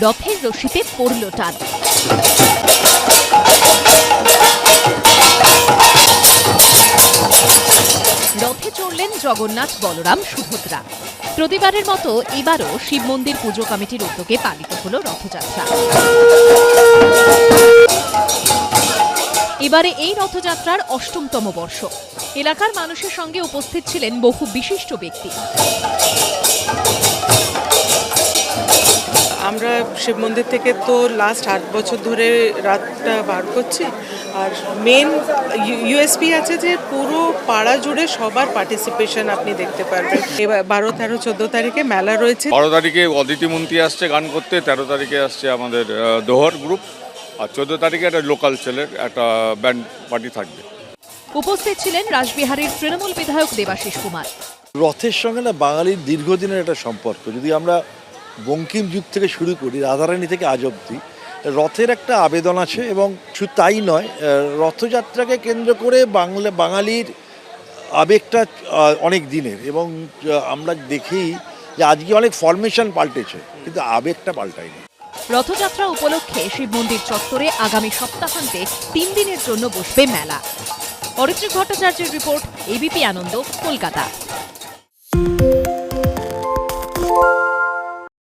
রথের রশিতে পড়ল টান। রথে চড়লেন জগন্নাথ, বলরাম, সুভদ্রা। প্রতিবারের মতো এবারও শিব মন্দির পুজো কমিটির উদ্যোগে পালিত হল রথযাত্রা। এবারে এই রথযাত্রার অষ্টমতম বর্ষ। এলাকার মানুষের সঙ্গে উপস্থিত ছিলেন বহু বিশিষ্ট ব্যক্তি। আমরা শিব মন্দির থেকে তো লাস্ট আট বছর ধরে রাতটা বার করছি। আর মেন ইউএসপি আছে যে পুরো পাড়া জুড়ে সবার পার্টিসিপেশন আপনি দেখতে পারবেন। এবার বারো তেরো চোদ্দ তারিখে মেলা রয়েছে। বারো তারিখে অদিতি মন্ত্রী আসছে গান করতে তেরো তারিখে আসছে আমাদের দোহর গ্রুপ আর চোদ্দ তারিখে একটা লোকাল ছেলের একটা ব্যান্ড পার্টি থাকবে। উপস্থিত ছিলেন রাসবিহারীর তৃণমূল বিধায়ক দেবাশিস কুমার। রথের সঙ্গে না বাঙালির দীর্ঘদিনের একটা সম্পর্ক। যদি আমরা বঙ্কিম যুগ থেকে শুরু করি, রাধারানী থেকে আজ অব্দি রথের একটা আবেদন আছে এবং শুধু তাই নয় রথযাত্রাকে কেন্দ্র করে বাংলা, বাঙালির আবেগটা অনেক দিনের এবং আমরা দেখি যে আজকে অনেক ফরমেশন পাল্টেছে, কিন্তু আবেগটা পাল্টায়নি। রথযাত্রা উপলক্ষে শিব মন্দির চত্বরে আগামী সপ্তাহান্তে তিন দিনের জন্য বসবে মেলা। অরিত্রিক ভট্টাচার্যের রিপোর্ট এবিপি আনন্দ, কলকাতা।